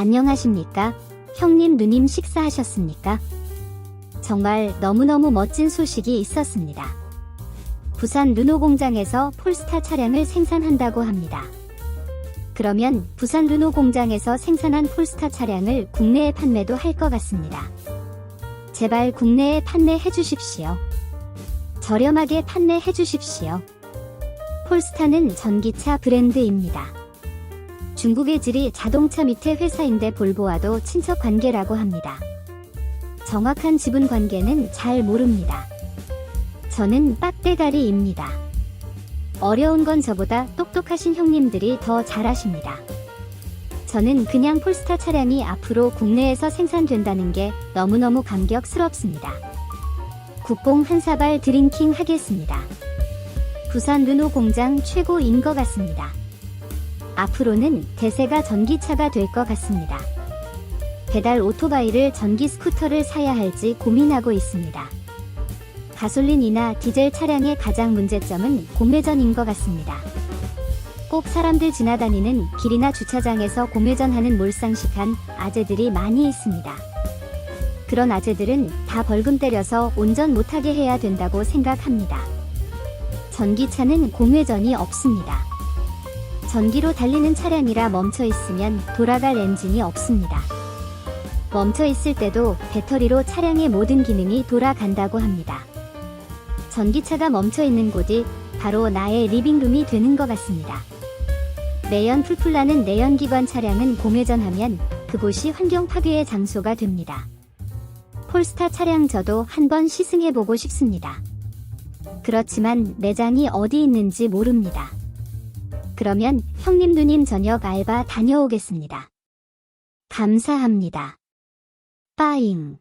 안녕하십니까? 형님, 누님 식사하셨습니까? 정말 너무너무 멋진 소식이 있었습니다. 부산 르노 공장에서 폴스타 차량을 생산한다고 합니다. 그러면 부산 르노 공장에서 생산한 폴스타 차량을 국내에 판매도 할 것 같습니다. 제발 국내에 판매해 주십시오. 저렴하게 판매해 주십시오. 폴스타는 전기차 브랜드입니다. 중국의 질이 자동차 밑에 회사인데 볼보와도 친척 관계라고 합니다. 정확한 지분 관계는 잘 모릅니다. 저는 빡대가리입니다. 어려운 건 저보다 똑똑하신 형님들이 더 잘하십니다. 저는 그냥 폴스타 차량이 앞으로 국내에서 생산된다는 게 너무너무 감격스럽습니다. 국뽕 한 사발 드링킹 하겠습니다. 부산 르노 공장 최고인 것 같습니다. 앞으로는 대세가 전기차가 될 것 같습니다. 배달 오토바이를 전기 스쿠터를 사야 할지 고민하고 있습니다. 가솔린이나 디젤 차량의 가장 문제점은 공회전인 것 같습니다. 꼭 사람들 지나다니는 길이나 주차장에서 공회전하는 몰상식한 아재들이 많이 있습니다. 그런 아재들은 다 벌금 때려서 운전 못하게 해야 된다고 생각합니다. 전기차는 공회전이 없습니다. 전기로 달리는 차량이라 멈춰 있으면 돌아갈 엔진이 없습니다. 멈춰 있을 때도 배터리로 차량의 모든 기능이 돌아간다고 합니다. 전기차가 멈춰 있는 곳이 바로 나의 리빙룸이 되는 것 같습니다. 내연 풀풀 나는 내연기관 차량은 공회전하면 그곳이 환경 파괴의 장소가 됩니다. 폴스타 차량 저도 한번 시승해보고 싶습니다. 그렇지만 매장이 어디 있는지 모릅니다. 그러면 형님 누님 저녁 알바 다녀오겠습니다. 감사합니다. 빠잉.